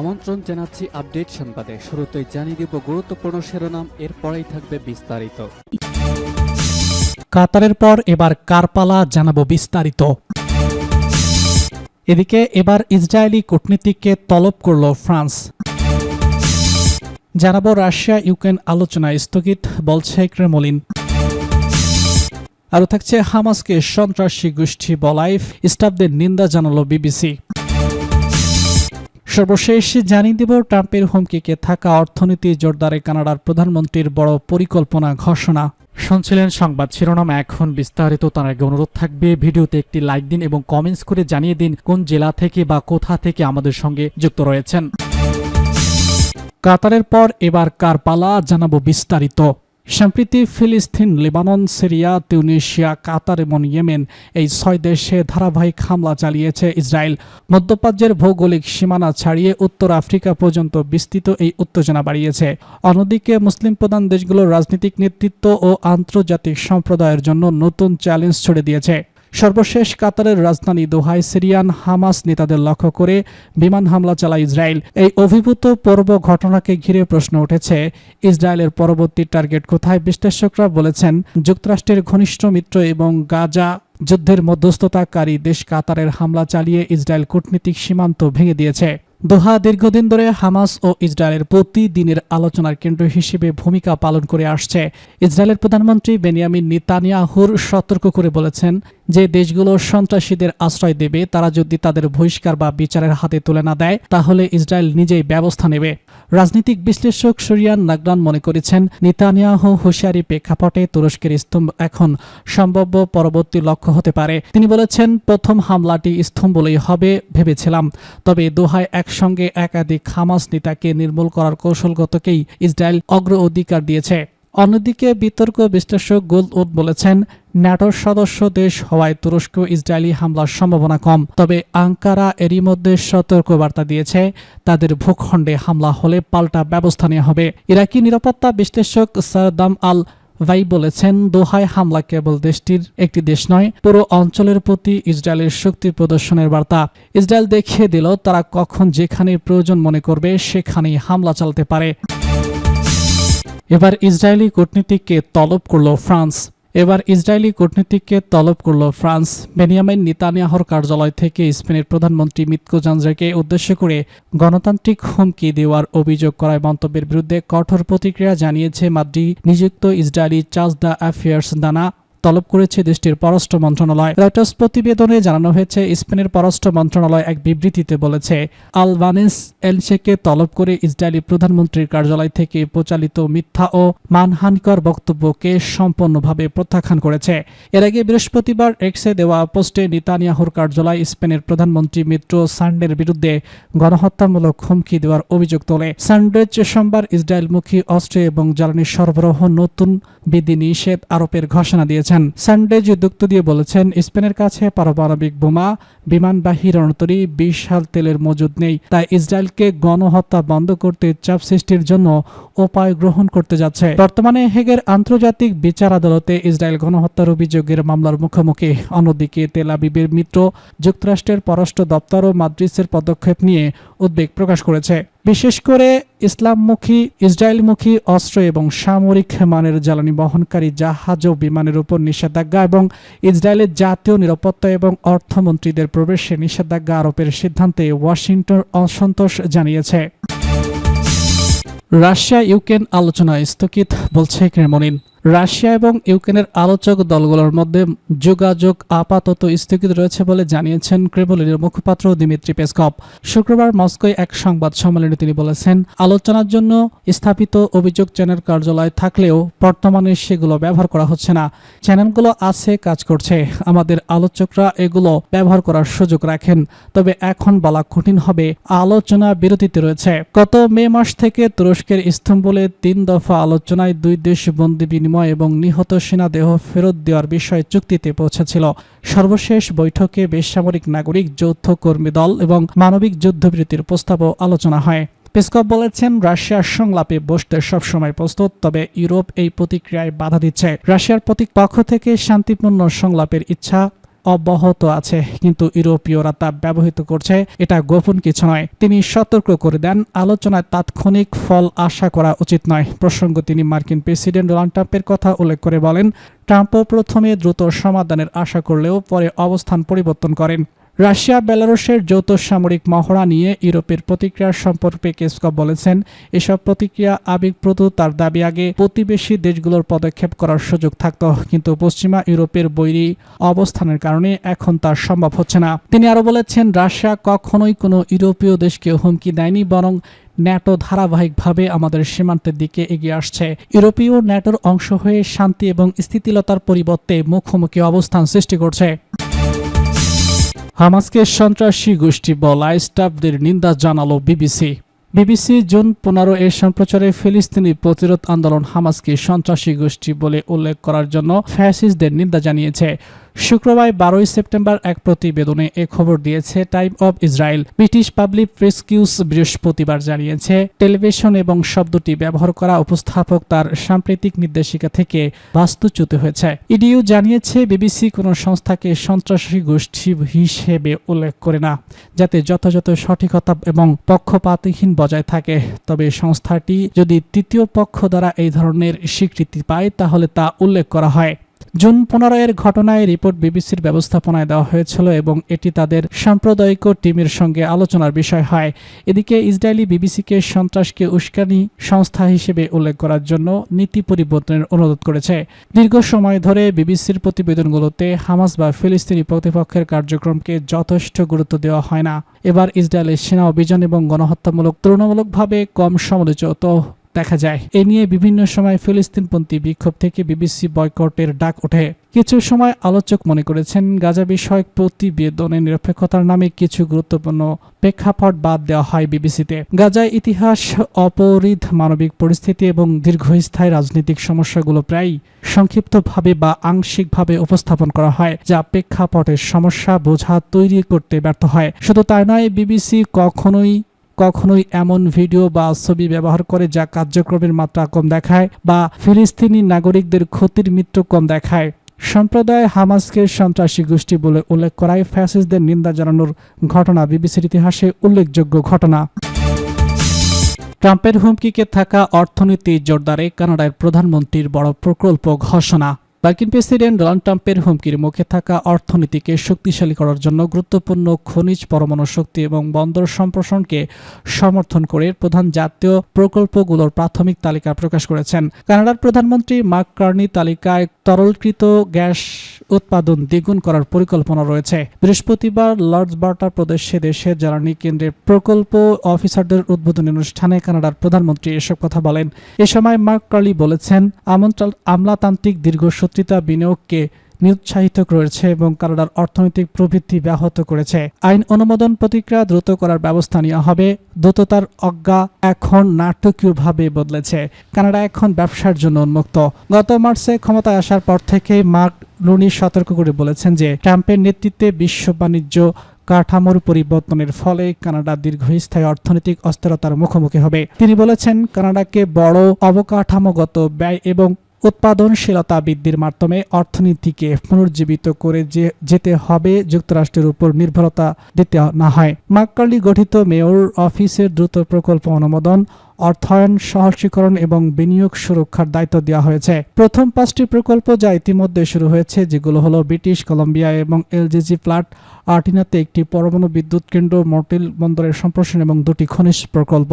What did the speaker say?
আমন্ত্রণ জানাচ্ছি আপডেট সংবাদে। শুরুতেই জানিয়ে দিব গুরুত্বপূর্ণ শিরোনাম, এরপরেই থাকবে বিস্তারিত। কাতারের পর এবার কারপালা জানাব বিস্তারিত। এদিকে এবার ইসরায়েলি কূটনীতিককে তলব করল ফ্রান্স। জানাব রাশিয়া ইউক্রেন আলোচনা স্থগিত, বলছে ক্রেমলিন। আরও থাকছে হামাসকে সন্ত্রাসী গোষ্ঠী বলায় স্টাফদের নিন্দা জানালো বিবিসি। সর্বশেষ জানিয়ে দেব ট্রাম্পের হুমকিকে থাকা অর্থনীতি জোরদারে কানাডার প্রধানমন্ত্রীর বড় পরিকল্পনা ঘোষণা। শুনছিলেন সংবাদ শিরোনাম এখন বিস্তারিত তার আগে অনুরোধ থাকবে ভিডিওতে একটি লাইক দিন এবং কমেন্টস করে জানিয়ে দিন কোন জেলা থেকে বা কোথা থেকে আমাদের সঙ্গে যুক্ত রয়েছেন। কাতারের পর এবার কার পালা জানাব বিস্তারিত। সম্প্রতি ফিলিস্তিন, লেবানন, সিরিয়া, তিউনিশিয়া, কাতার এবং ইয়েমেন এই ছয় দেশে ধারাবাহিক হামলা চালিয়েছে ইসরায়েল। মধ্যপ্রাচ্যের ভৌগোলিক সীমানা ছাড়িয়ে উত্তর আফ্রিকা পর্যন্ত বিস্তৃত এই উত্তেজনা বাড়িয়েছে। অন্যদিকে মুসলিম প্রধান দেশগুলোর রাজনৈতিক নেতৃত্ব ও আন্তর্জাতিক সম্প্রদায়ের জন্য নতুন চ্যালেঞ্জ ছড়ে দিয়েছে। সর্বশেষ কাতারের রাজধানী দোহায় সিরিয়ান হামাস নেতাদের লক্ষ্য করে বিমান হামলা চালায় ইসরায়েল। এই অভিভূত পর্ব ঘটনাকে ঘিরে প্রশ্ন উঠেছে, ইসরায়েলের পরবর্তী টার্গেট কোথায় বিশ্লেষকরা বলেছেন, যুক্তরাষ্ট্রের ঘনিষ্ঠ মিত্র এবং গাজা যুদ্ধের মধ্যস্থতাকারী দেশ কাতারের হামলা চালিয়ে ইসরায়েল কূটনীতিক সীমান্ত ভেঙে দিয়েছে। দোহা দীর্ঘদিন ধরে হামাস ও ইসরায়েলের প্রতিদিনের আলোচনার কেন্দ্র হিসেবে ভূমিকা পালন করে আসছে। ইসরায়েলের প্রধানমন্ত্রী বেনিয়ামিন নিতানিয়াহুর সতর্ক করে বলেছেন যে দেশগুলো সন্ত্রাসীদের আশ্রয় দেবে, তারা যদি তাদের বহিষ্কার বা বিচারের হাতে তুলে না দেয়, তাহলে ইসরায়েল নিজেই ব্যবস্থা নেবে। রাজনৈতিক বিশ্লেষক সুরিয়ান নাগরান মনে করেছেন, নিতানিয়াহু হুঁশিয়ারি প্রেক্ষাপটে তুরস্কের স্তম্ভ এখন সম্ভাব্য পরবর্তী লক্ষ্য হতে পারে। তিনি বলেছেন, প্রথম হামলাটি স্তম্ভলেই হবে, ভেবেছিলাম। তবে দোহায় একসঙ্গে একাধিক হামাস নেতাকে নির্মূল করার কৌশলগতকেই ইসরায়েল অগ্র অধিকার দিয়েছে। অন্যদিকে বিতর্ক বিশ্লেষক গোল উদ বলেছেন, ন্যাটোর সদস্য দেশ হওয়ায় তুরস্ক ইসরায়েলি হামলার সম্ভাবনা কম। তবে আঙ্কারা এরই মধ্যে সতর্ক বার্তা দিয়েছে, তাদের ভূখণ্ডে হামলা হলে পাল্টা ব্যবস্থা নেওয়া হবে। ইরাকি নিরাপত্তা বিশ্লেষক সারদাম আল ভাই বলেছেন, দোহায় হামলা কেবল দেশটির একটি দেশ নয়, পুরো অঞ্চলের প্রতি ইসরায়েলের শক্তি প্রদর্শনের বার্তা। ইসরায়েল দেখিয়ে দিল তারা কখন যেখানে প্রয়োজন মনে করবে, সেখানেই হামলা চালাতে পারে। এবার ইসরায়েলি কূটনীতিককে তলব করল ফ্রান্স। এবার ইসরায়েলি কূটনীতিককে তলব করল ফ্রান্স। বেনিয়ামিন নিতানিয়াহর কার্যালয় থেকে স্পেনের প্রধানমন্ত্রী মিতকো জানজাকে উদ্দেশ্য করে গণতান্ত্রিক হুমকি দেওয়ার অভিযোগ করায় মন্তব্যের বিরুদ্ধে কঠোর প্রতিক্রিয়া জানিয়েছে মাদ্রি নিযুক্ত ইসরায়েলি চার্জ দ্য অ্যাফেয়ার্স দানা তলব করেছে দেশটির পররাষ্ট্র মন্ত্রণালয়। রয়টার্স প্রতিবেদনে জানানো হয়েছে, স্পেনের পররাষ্ট্র মন্ত্রণালয় এক বিবৃতিতে বলেছে, আলবানেস এলসেকে তলব করে ইসরায়েলি প্রধানমন্ত্রীর কার্যালয় থেকে প্রচালিত মিথ্যা ও মানহানিকর বক্তব্যকে সম্পূর্ণভাবে প্রত্যাখ্যান করেছে। এর আগে বৃহস্পতিবার এক্সে দেওয়া পোস্টে নিতানিয়াহুর কার্যালয় স্পেনের প্রধানমন্ত্রী মিত্র সান্ডের বিরুদ্ধে গণহত্যামূলক হুমকি দেওয়ার অভিযোগ তোলে। সান্ডেজ সোমবার ইসরায়েলমুখী অস্ত্র এবং জ্বালানি সরবরাহ নতুন বিধি নিষেধ আরোপের ঘোষণা দিয়েছেন সানডেজ যুক্ত দিয়ে বলেছেন, স্পেনের কাছে পারমাণবিক বোমা, বিমানবাহী রণতরী বিশাল তেলের মজুদ নেই। তাই ইসরায়েলকে গণহত্যা বন্ধ করতে চাপ সৃষ্টির জন্য উপায় গ্রহণ করতে যাচ্ছে। বর্তমানে হেগের আন্তর্জাতিক বিচার আদালতে ইসরায়েল গণহত্যার অভিযোগের মামলার মুখোমুখি। অন্যদিকে তেল আবিবের মিত্র, যুক্তরাষ্ট্রের পররাষ্ট্র দপ্তর ও মাদ্রিসের পদক্ষেপ নিয়ে উদ্বেগ প্রকাশ করেছে। বিশেষ করে ইসলামমুখী, ইসরায়েলমুখী অস্ত্র এবং সামরিক মানের জ্বালানি বহনকারী জাহাজ ও বিমানের উপর নিষেধাজ্ঞা এবং ইসরায়েলের জাতীয় নিরাপত্তা এবং অর্থমন্ত্রীদের প্রবেশে নিষেধাজ্ঞা আরোপের সিদ্ধান্তে ওয়াশিংটন অসন্তোষ জানিয়েছে। রাশিয়া ইউক্রেন আলোচনা স্থগিত বলছে ক্রেমলিন। রাশিয়া এবং ইউক্রেনের আলোচক দলগুলোর মধ্যে যোগাযোগ আপাতত স্থগিত রয়েছে বলে জানিয়েছেন ক্রেমলিনের মুখপাত্র দিমিত্রি পেসকপ শুক্রবার মস্কোয় এক সংবাদ সম্মেলনে তিনি বলেছেন, আলোচনার জন্য স্থাপিত অভিযোগ চ্যানেল কার্যালয় থাকলেও বর্তমানে সেগুলো ব্যবহার করা হচ্ছে না। চ্যানেলগুলো আছে, কাজ করছে। আমাদের আলোচকরা এগুলো ব্যবহার করার সুযোগ রাখেন। তবে এখন বলা কঠিন হবে, আলোচনা বিরতিতে রয়েছে। গত মে মাস থেকে তুরস্কের ইস্তম্বুলে তিন দফা আলোচনায় দুই দেশ বন্দি বিনিময় এবং নিহত সেনা দেহ ফেরত দেওয়ার বিষয়ে চুক্তিতে পৌঁছেছিল। সর্বশেষ বৈঠকে বেসামরিক নাগরিক, যৌথ কর্মী দল এবং মানবিক যুদ্ধবিরতির প্রস্তাবও আলোচনা হয়। পেসকপ বলেছেন, রাশিয়ার সংলাপে বসতে সবসময় প্রস্তুত, তবে ইউরোপ এই প্রতিক্রিয়ায় বাধা দিচ্ছে। রাশিয়ার প্রতিপক্ষ থেকে শান্তিপূর্ণ সংলাপের ইচ্ছা অব্যাহত আছে, কিন্তু ইউরোপীয়রা তা ব্যবহৃত করছে, এটা গোপন কিছু নয়। তিনি সতর্ক করে দেন, আলোচনায় তাৎক্ষণিক ফল আশা করা উচিত নয়। প্রসঙ্গ তিনি মার্কিন প্রেসিডেন্ট ডোনাল্ড ট্রাম্পের কথা উল্লেখ করে বলেন, ট্রাম্পও প্রথমে দ্রুত সমাধানের আশা করলেও পরে অবস্থান পরিবর্তন করেন। রাশিয়া, বেলারুশের যৌথ সামরিক মহড়া নিয়ে ইউরোপের প্রতিক্রিয়া সম্পর্কে কেসকপ বলেছেন, এসব প্রতিক্রিয়া আবেগপ্রদ তার দাবি আগে প্রতিবেশী দেশগুলোর পদক্ষেপ করার সুযোগ থাকত, কিন্তু পশ্চিমা ইউরোপের বৈরী অবস্থানের কারণে এখন তা সম্ভব হচ্ছে না। তিনি আরও বলেছেন, রাশিয়া কখনোই কোনো ইউরোপীয় দেশকে হুমকি দেয়নি, বরং ন্যাটো ধারাবাহিকভাবে আমাদের সীমান্তের দিকে এগিয়ে আসছে। ইউরোপীয় ন্যাটোর অংশ হয়ে শান্তি এবং স্থিতিলতার পরিবর্তে মুখোমুখি অবস্থান সৃষ্টি করছে। হামাসকে সন্ত্রাসী গোষ্ঠী বলা স্টাফদের নিন্দা জানালো বিবিসি। বিবিসি জুন পনেরো এ সম্প্রচারে ফিলিস্তিনি প্রতিরোধ আন্দোলন হামাসকে সন্ত্রাসী গোষ্ঠী বলে উল্লেখ করার জন্য ফ্যাসিসদের নিন্দা জানিয়েছে। শুক্রবার বারোই সেপ্টেম্বর এক প্রতিবেদনে এ খবর দিয়েছে, Time of Israel British public প্রেসকিউজ বৃহস্পতিবার জানিয়েছে, টেলিভিশন এবং শব্দটি ব্যবহার করা উপস্থাপক তার সাম্প্রতিক নির্দেশিকা থেকে বাস্তুচ্যুত হয়েছে। ইডিইউ জানিয়েছে, বিবিসি কোনো সংস্থাকে সন্ত্রাসী গোষ্ঠী হিসেবে উল্লেখ করে না, যাতে যথাযথ সঠিকতা এবং পক্ষপাতহীন বজায় থাকে। তবে সংস্থাটি যদি তৃতীয় পক্ষ দ্বারা এই ধরনের স্বীকৃতি পায়, তাহলে তা উল্লেখ করা হয়। জুন পনেরো এর ঘটনায় রিপোর্ট বিবিসির ব্যবস্থাপনায় দেওয়া হয়েছিল এবং এটি তাদের সাম্প্রদায়িক টিমের সঙ্গে আলোচনার বিষয় হয়। এদিকে ইসরায়েলি বিবিসিকে সন্ত্রাসকে উস্কানি সংস্থা হিসেবে উল্লেখ করার জন্য নীতি পরিবর্তনের অনুরোধ করেছে। দীর্ঘ সময় ধরে বিবিসির প্রতিবেদনগুলোতে হামাস বা ফিলিস্তিনি প্রতিপক্ষের কার্যক্রমকে যথেষ্ট গুরুত্ব দেওয়া হয় না। এবার ইসরায়েলের সেনা অভিযান এবং গণহত্যামূলক, তুলনামূলকভাবে কম সমালোচিত দেখা যায়। এ নিয়ে বিভিন্ন সময় ফিলিস্তিনপন্থী বিক্ষোভ থেকে বিবিসি বয়কটের ডাক ওঠে। কিছু সময় আলোচক মনে করেছেন, গাজা বিষয়ক প্রতিবেদনের নিরপেক্ষতার নামে কিছু গুরুত্বপূর্ণ প্রেক্ষাপট বাদ দেওয়া হয় বিবিসিতে। গাজায় ইতিহাস অপরিধ, মানবিক পরিস্থিতি এবং দীর্ঘস্থায়ী রাজনৈতিক সমস্যাগুলো প্রায় সংক্ষিপ্তভাবে বা আংশিকভাবে উপস্থাপন করা হয়, যা প্রেক্ষাপটের সমস্যা বোঝা তৈরি করতে ব্যর্থ হয়। শুধু তাই নয়, বিবিসি কখনোই কখনোই এমন ভিডিও বা ছবি ব্যবহার করে যা কার্যক্রমের মাত্রা কম দেখায় বা ফিলিস্তিনি নাগরিকদের ক্ষতির মৃত্যু কম দেখায়। সম্প্রদায় হামাসকে সন্ত্রাসী গোষ্ঠী বলে উল্লেখ করায় ফ্যাসিস্টদের নিন্দা জানানোর ঘটনা বিবিসির ইতিহাসে উল্লেখযোগ্য ঘটনা। ট্রাম্পের হুমকিকে থাকা অর্থনীতি জোরদারে কানাডার প্রধানমন্ত্রীর বড় প্রকল্প ঘোষণা। মার্কিন প্রেসিডেন্ট ডোনাল্ড ট্রাম্পের হুমকির মুখে থাকা অর্থনীতিকে শক্তিশালী করার জন্য গুরুত্বপূর্ণ খনিজ পরমাণু শক্তি এবং বন্দর সম্প্রসারণকে সমর্থন করে প্রধান জাতীয় প্রকল্পগুলোর প্রাথমিক তালিকা প্রকাশ করেছেন। কানাডার প্রধানমন্ত্রী মার্ক কার্নি তালিকায় তরলকৃত গ্যাস উৎপাদন দ্বিগুণ করার পরিকল্পনা রয়েছে। বৃহস্পতিবার লর্ডসবার্টা প্রদেশে দেশের জ্বালানি কেন্দ্রের প্রকল্প অফিসারদের উদ্বোধনী অনুষ্ঠানে কানাডার প্রধানমন্ত্রী এসব কথা বলেন। এ সময় মার্ক কার্লি বলেছেন আমলাতান্ত্রিক দীর্ঘসূত্রিতা বিনিয়োগকে নিরুৎসাহিত করেছে এবং কানাডার অর্থনৈতিক প্রবৃদ্ধি ব্যাহত করেছে। আইন অনুমোদন প্রতিক্রিয়া দ্রুত করার ব্যবস্থা নেওয়া হবে। দ্রুততার অজ্ঞা এখন নাটকীয়ভাবে বদলেছে। কানাডা এখন ব্যবসার জন্য উন্মুক্ত। গত মার্চে ক্ষমতায় আসার পর থেকেই মার্ক লুনি সতর্ক করে বলেছেন যে, ট্রাম্পের নেতৃত্বে বিশ্ব বাণিজ্য কাঠামোর পরিবর্তনের ফলে কানাডা দীর্ঘস্থায়ী অর্থনৈতিক অস্থিরতার মুখোমুখি হবে। তিনি বলেছেন, কানাডাকে বড় অবকাঠামোগত ব্যয় এবং উৎপাদনশীলতা বৃদ্ধির মাধ্যমে অর্থনীতিকে পুনর্জীবিত করে যে, যেতে হবে, যুক্তরাষ্ট্রের উপর নির্ভরতা দিতে না হয়। মাক্কার্লি গঠিত মেয়র অফিসের দ্রুত প্রকল্প অনুমোদন, অর্থায়ন, সহজীকরণ এবং বিনিয়োগ সুরক্ষার দায়িত্ব দেওয়া হয়েছে। প্রথম পাঁচটি প্রকল্প যা ইতিমধ্যে শুরু হয়েছে, যেগুলো হলো ব্রিটিশ কলম্বিয়া এবং এলজিজি প্লাট আর্টিনাতে একটি পরমাণু বিদ্যুৎ কেন্দ্র মর্টিল বন্দরের সম্প্রসারণ এবং দুটি খনিজ প্রকল্প।